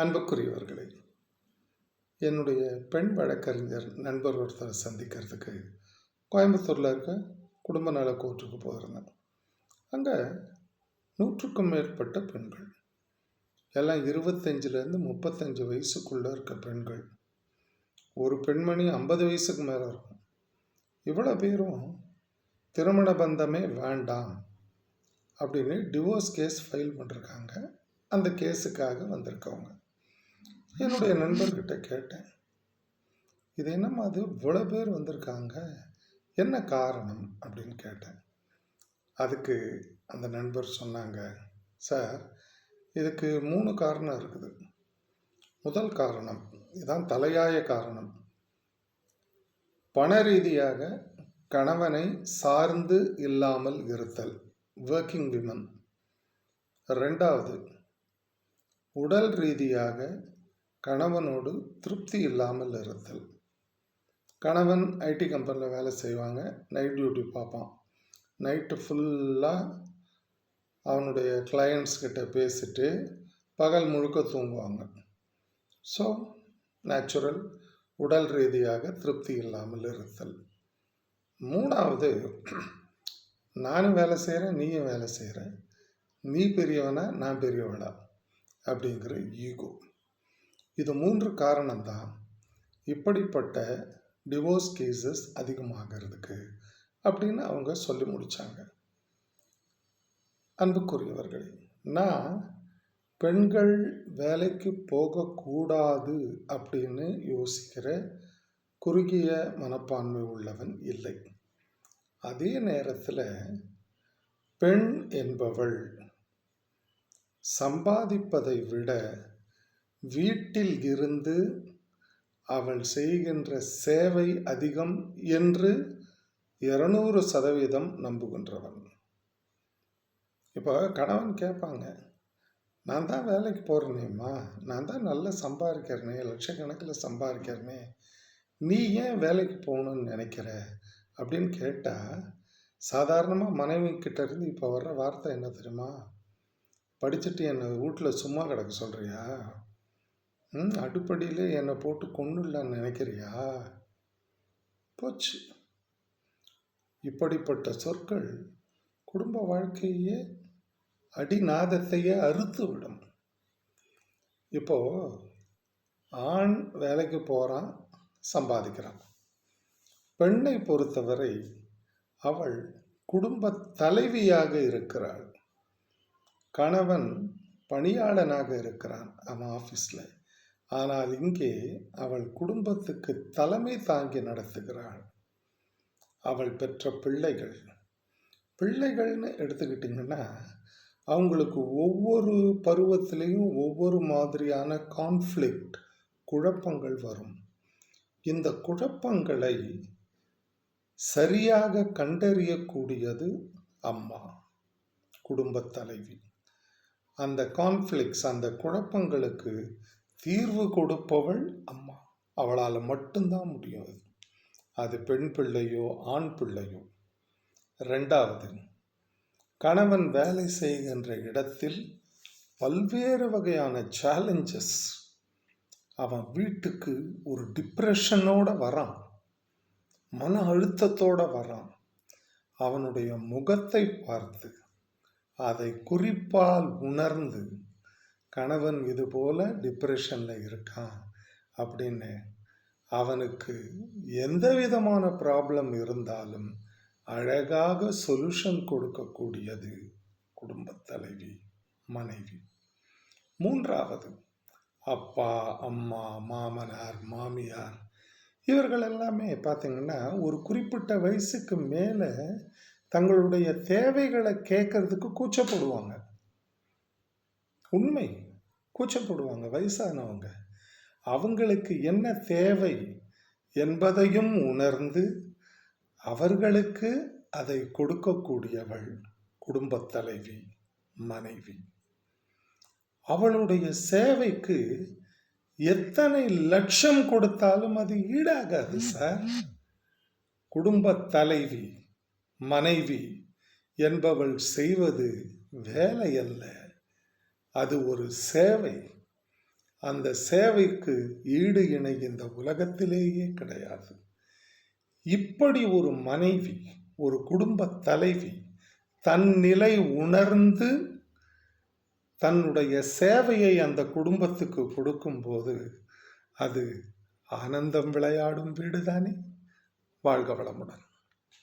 அன்புக்குரியவர்களே என்னுடைய பெண் வழக்கறிஞர் நண்பர் ஒருத்தரை சந்திக்கிறதுக்கு கோயம்புத்தூரில் இருக்க குடும்ப நல கோர்ட்டுக்கு போயிருந்தேன். அங்கே நூற்றுக்கும் மேற்பட்ட பெண்கள் எல்லாம் இருபத்தஞ்சிலேருந்து முப்பத்தஞ்சு வயசுக்குள்ளே இருக்க பெண்கள். ஒரு பெண்மணி ஐம்பது வயசுக்கு மேலே இருக்கும். இவ்வளோ பேரும் திருமண பந்தமே வேண்டாம் அப்படின்னு டிவோர்ஸ் கேஸ் ஃபைல் பண்ணிருக்காங்க. அந்த கேஸுக்காக வந்திருக்கவங்க. என்னுடைய நண்பர்கிட்ட கேட்டேன். இது என்னம்மா அது இவ்வளோ பேர் வந்திருக்காங்க. என்ன காரணம்? அப்படின்னு கேட்டேன். அதுக்கு அந்த நண்பர் சொன்னாங்க சார் இதுக்கு மூணு காரணம் இருக்குது. முதல் காரணம் இதுதான் தலையாய காரணம். பண ரீதியாக கணவனை சார்ந்து இல்லாமல் இருத்தல் ஒர்க்கிங் விமன் ரெண்டாவது உடல் ரீதியாக கணவனோடு திருப்தி இல்லாமல் இருத்தல். கணவன் ஐடி கம்பெனியில் வேலை செய்வாங்க. நைட் டியூட்டி பார்ப்பான். நைட்டு ஃபுல்லாக அவனுடைய கிளையண்ட்ஸ் கிட்ட பேசிட்டு பகல் முழுக்க தூங்குவாங்க. ஸோ நேச்சுரல் உடல் ரீதியாக திருப்தி இல்லாமல் இருத்தல். மூணாவது நானும் வேலை செய்கிறேன் நீயும் வேலை செய்கிற நீ பெரியவனா நான் பெரியவளா? அப்படிங்கிற ஈகோ இது மூன்று காரணம்தான் இப்படிப்பட்ட டிவோர்ஸ் கேசஸ் அதிகமாகிறதுக்கு அப்படின்னு அவங்க சொல்லி முடித்தாங்க அன்புக்குரியவர்களே நான் பெண்கள் வேலைக்கு போகக்கூடாது அப்படின்னு யோசிக்கிற குறுகிய மனப்பான்மை உள்ளவன் இல்லை. அதே நேரத்தில் பெண் என்பவள் சம்பாதிப்பதை விட வீட்டில் இருந்து அவள் செய்கின்ற சேவை அதிகம் என்று இருநூறு சதவீதம் நம்புகின்றவன். இப்போ கணவன் கேட்பாங்க நான் தான் வேலைக்கு போகிறேனேம்மா நான் தான் நல்லா சம்பாதிக்கிறனே லட்சக்கணக்கில் சம்பாதிக்கிறனே நீ ஏன் வேலைக்கு போகணும்னு நினைக்கிற? அப்படின்னு கேட்டால் சாதாரணமாக மனைவி கிட்டேருந்து இப்போ வர்ற வார்த்தை என்ன தெரியுமா? படிச்சுட்டு என்னை வீட்டில் சும்மா கிடக்க சொல்கிறியா ம் அடுப்படியில் என்னை போட்டு கொண்டுலான்னு நினைக்கிறியா? போச்சு. இப்படிப்பட்ட சொற்கள் குடும்ப வாழ்க்கையே அடிநாதத்தையே அறுத்து விடும். இப்போ ஆண் வேலைக்கு போகிறான் சம்பாதிக்கிறான். பெண்ணை பொறுத்தவரை அவள் குடும்ப தலைவியாக இருக்கிறாள். கணவன் பணியாளனாக இருக்கிறான் அவன் ஆஃபீஸில். ஆனால் இங்கே அவள் குடும்பத்துக்கு தலைமை தாங்கி நடத்துகிறாள். அவள் பெற்ற பிள்ளைகள். பிள்ளைகள்னு எடுத்துக்கிட்டிங்கன்னா அவங்களுக்கு ஒவ்வொரு பருவத்திலையும் ஒவ்வொரு மாதிரியான கான்ஃப்ளிக்ட் குழப்பங்கள் வரும். இந்த குழப்பங்களை சரியாக கண்டறியக்கூடியது அம்மா குடும்பத் தலைவி. அந்த கான்ஃப்ளிக்ஸ் அந்த குழப்பங்களுக்கு தீர்வு கொடுப்பவள் அம்மா. அவளால் மட்டும்தான் முடியும் அது. அது பெண் பிள்ளையோ ஆண் பிள்ளையோ. ரெண்டாவது கணவன் வேலை செய்கின்ற இடத்தில் பல்வேறு வகையான சேலஞ்சஸ் அவன் வீட்டுக்கு ஒரு டிப்ரெஷனோட வரான். மன அழுத்தத்தோட வரான். அவனுடைய முகத்தை பார்த்து அதை குறிப்பால் உணர்ந்து கணவன் இது போல டிப்ரெஷனில் இருக்கான் அப்படின்னு அவனுக்கு எந்த விதமான ப்ராப்ளம் இருந்தாலும் அழகாக சொல்யூஷன் கொடுக்கக்கூடியது குடும்பத் தலைவி மனைவி. மூன்றாவது அப்பா அம்மா மாமனார் மாமியார் இவர்கள் எல்லாமே பார்த்திங்கன்னா ஒரு குறிப்பிட்ட வயசுக்கு மேலே தங்களுடைய தேவைகளை கேட்கறதுக்கு கூச்சப்படுவாங்க. உண்மை. கூச்சப்படுவாங்க வயசானவங்க. அவங்களுக்கு என்ன தேவை என்பதையும் உணர்ந்து அவர்களுக்கு அதை கொடுக்கக்கூடியவள் குடும்பத் தலைவி மனைவி. அவளுடைய சேவைக்கு எத்தனை லட்சம் கொடுத்தாலும் அது ஈடாகாது சார். குடும்ப தலைவி மனைவி என்பவள் செய்வது வேலை அல்ல அது ஒரு சேவை. அந்த சேவைக்கு ஈடு இணை இந்த உலகத்திலேயே கிடையாது. இப்படி ஒரு மனைவி ஒரு குடும்ப தலைவி தன் நிலை உணர்ந்து தன்னுடைய சேவையை அந்த குடும்பத்துக்கு கொடுக்கும்போது அது ஆனந்தம் விளையாடும் வீடுதானே? வாழ்க வளமுடன்.